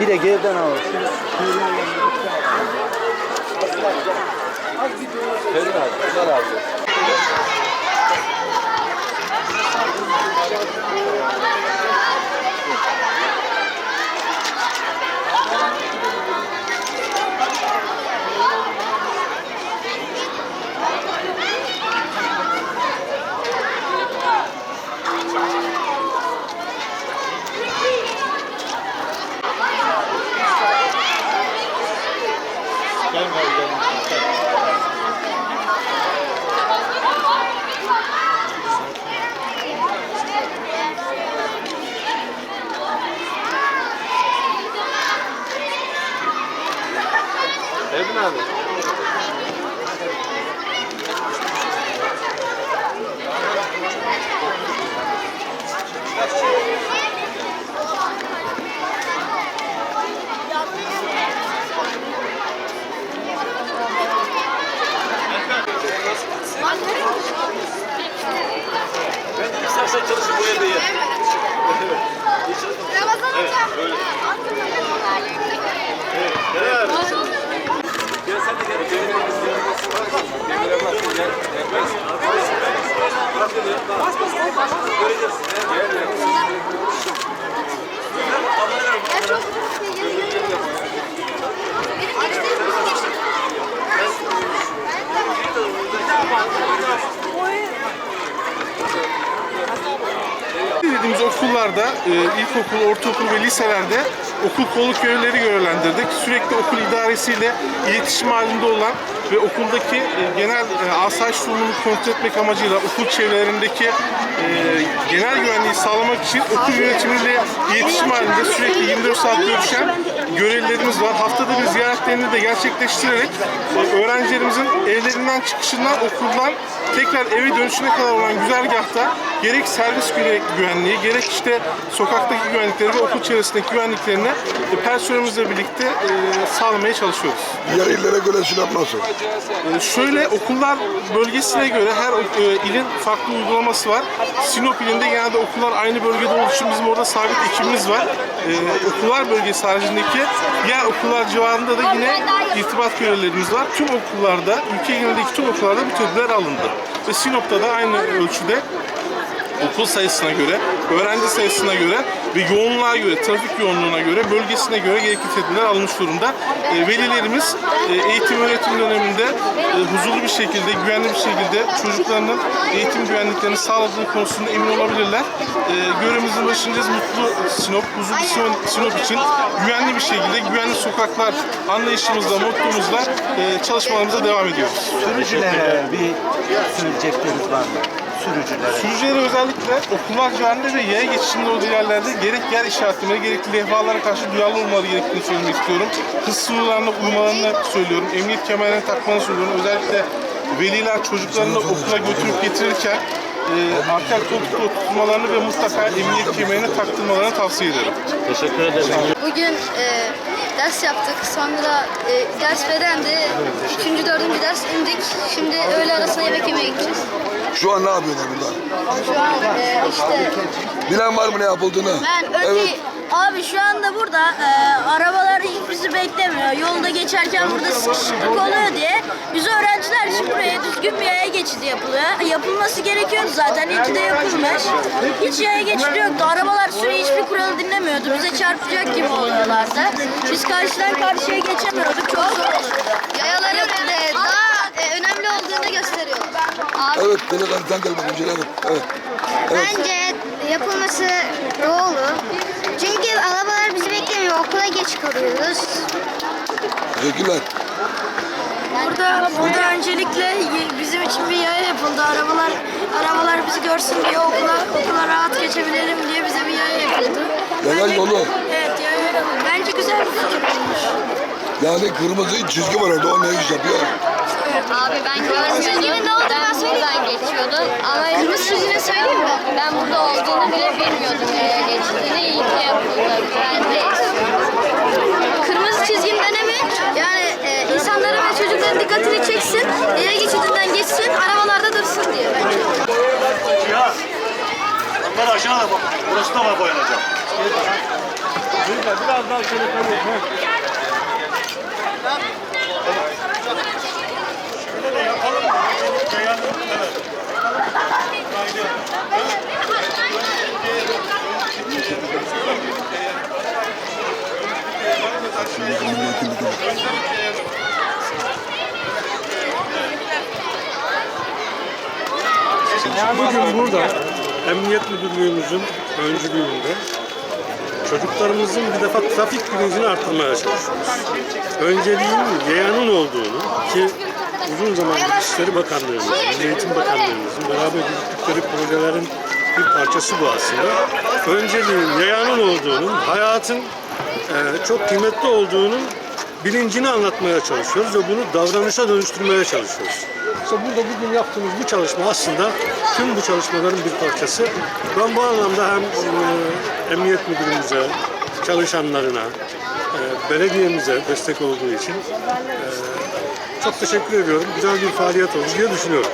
Bir de geriden al. Verin abi. Güzel abi. Verin abi. İstersen çalışın bu evde ye. Ramazan hocam. Nereye Bas Dediğimiz okullarda, e, ilkokul, ortaokul ve liselerde okul kolluk görevlileri görevlendirdik. Sürekli okul idaresiyle iletişim halinde olan ve okuldaki e, genel e, asayiş durumunu kontrol etmek amacıyla okul çevrelerindeki e, genel güvenliği sağlamak için okul yönetimiyle iletişim halinde sürekli 24 saat görüşen görevlilerimiz var. Haftada bir ziyaretlerini de gerçekleştirerek öğrencilerimizin evlerinden çıkışından okuldan tekrar eve dönüşüne kadar olan güzergahta gerek servis güve- güvenliği, gerek işte sokaktaki güvenlikleri ve okul çevresindeki güvenliklerini e, personelimizle birlikte e, sağlamaya çalışıyoruz. Diğer illere göre silah nasıl? E, Şöyle okullar bölgesine göre her ilin farklı uygulaması var. Sinop ilinde genelde okullar aynı bölgede olduğu için bizim orada sabit ekibimiz var. Okullar bölgesi haricindeki diğer okullar civarında da yine irtibat görevlilerimiz var. Tüm okullarda, ülke genelindeki tüm okullarda bu tedbirler alındı. Ve Sinop'ta da aynı ölçüde okul sayısına göre, öğrenci sayısına göre ve yoğunluğa göre, trafik yoğunluğuna göre, bölgesine göre gerekli tedbirler alınmış durumda. E, velilerimiz e, eğitim öğretim döneminde e, huzurlu bir şekilde, güvenli bir şekilde çocuklarının eğitim güvenliklerini sağladığı konusunda emin olabilirler. E, görevimizin başındayız. Mutlu Sinop, huzurlu Sinop, Sinop için güvenli bir şekilde, güvenli sokaklar anlayışımızla, mottomuzla e, çalışmalarımıza devam ediyoruz. Sürücülere bir söyleyecekleriniz var mı? Sürücülere. Sürücüleri özellikle okullar civarında ve yaya geçişinde olduğu yerlerde gerek yer işaretlemeleri gerekli levhalara karşı duyarlı olmaları gerektiğini söylemek istiyorum. Hız sınırlarına uymalarını söylüyorum. Emniyet kemerlerini takmalarını söylüyorum. Özellikle veliler çocuklarını okula götürüp getirirken e, arka koltukta oturtmalarını ve mutlaka emniyet kemerini taktırmalarını tavsiye ederim. Teşekkür ederim. Bugün e, ders yaptık. Sonra e, ders bedendi. Üçüncü, dördüncü ders indik. Şimdi öğle arasında yemek yemeye gideceğiz. Şu an ne yapıyorlar burada? Şu an e, işte Bilen var mı ne yapıldığını? Ben önce Evet. abi şu anda burada e, arabalar hiç bizi beklemiyor. Yolda geçerken burada sıkışıklık oluyor diye biz öğrenciler için buraya düzgün bir yaya geçidi yapılıyor. Yapılması gerekiyordu zaten. İyi ki de yapılmış. Hiç yaya geçidi yoktu. Arabalar sürekli hiçbir kuralı dinlemiyordu. Bize çarpacak gibi oluyorlardı. Biz karşıdan karşıya geçemiyorduk. Çok zor oluyordu. yayaların e, daha olduğunu gösteriyor. Abi, Evet, delikanlı sen gel bakayım. Celal. Evet. Evet. Bence yapılması doğru. Çünkü arabalar bizi beklemiyor. Okula geç kalıyoruz. Teşekkürler. Burada, burada öncelikle bizim için bir yaya yapıldı. Arabalar arabalar bizi görsün diye okula okula rahat geçebilelim diye bize bir yaya yapıldı. Yaya Bence- yolu. Evet yaya yolu. Bence güzel bir fikir olmuş. Yani kırmızı çizgi var orada. O ne iş yapıyor? abi ben görmüyordum. Çizginin ne olduğunu ben söyleyeyim buradan geçiyordum. Ama kırmızı çizgini söyleyeyim mi? Ben burada olduğunu bile bilmiyordum yaya geçtiğini. İyi ki yapıldı. Bence Kırmızı çizginin önemi yani e, insanların ve çocukların dikkatini çeksin, yaya geçidinden geçsin, arabalarda dursun diye bence. Ya. Onlar aşağıda bak. Burası da var boyanacak. Biraz daha şöyle Bugün burada Emniyet Müdürlüğümüzün öncülüğünde çocuklarımızın bir defa trafik bilincini arttırmaya çalışıyoruz. Önceliğin yeğenin olduğunu ki uzun zamandır İçişleri Bakanlığımızın, Milli Eğitim Bakanlığımızın beraber yürüttükleri projelerin bir parçası bu aslında. Önceliğin yeğenin olduğunun, hayatın e, çok kıymetli olduğunun bilincini anlatmaya çalışıyoruz ve bunu davranışa dönüştürmeye çalışıyoruz. İşte burada bugün yaptığımız bu çalışma aslında tüm bu çalışmaların bir parçası. Ben bu anlamda hem e, Emniyet Müdürümüze, çalışanlarına, e, belediyemize destek olduğu için e, çok teşekkür ediyorum. Güzel bir faaliyet oldu diye düşünüyorum.